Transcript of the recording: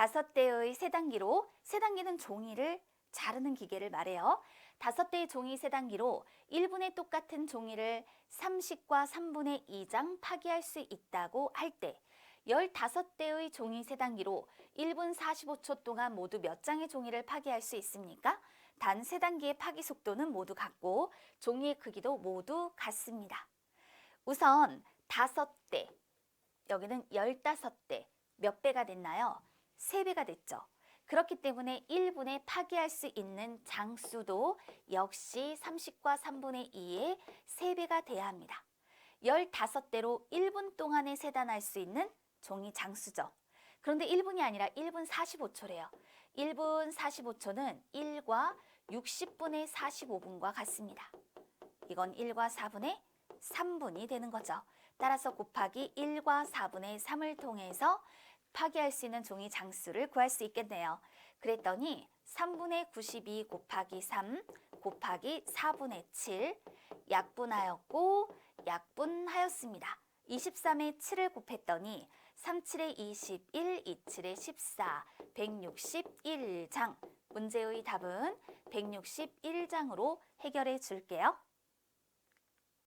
다섯 대의 세단기로 세단기는 종이를 자르는 기계를 말해요. 다섯 대의 종이 세단기로 1분의 똑같은 종이를 30과 3분의 2장 파기할 수 있다고 할 때 15대의 종이 세단기로 1분 45초 동안 모두 몇 장의 종이를 파기할 수 있습니까? 단 세단기의 파기 속도는 모두 같고 종이의 크기도 모두 같습니다. 우선 다섯 대, 여기는 15대, 몇 배가 됐나요? 3배가 됐죠. 그렇기 때문에 1분에 파기할 수 있는 장수도 역시 30과 3분의 2의 3배가 돼야 합니다. 15대로 1분 동안에 세단할 수 있는 종이 장수죠. 그런데 1분이 아니라 1분 45초래요. 1분 45초는 1과 60분의 45분과 같습니다. 이건 1과 4분의 3분이 되는 거죠. 따라서 곱하기 1과 4분의 3을 통해서 파기할 수 있는 종이 장수를 구할 수 있겠네요. 그랬더니 3분의 92 곱하기 3 곱하기 4분의 7 약분하였고 약분하였습니다. 23에 7을 곱했더니 37에 21, 27에 14, 161장. 문제의 답은 161장으로 해결해 줄게요.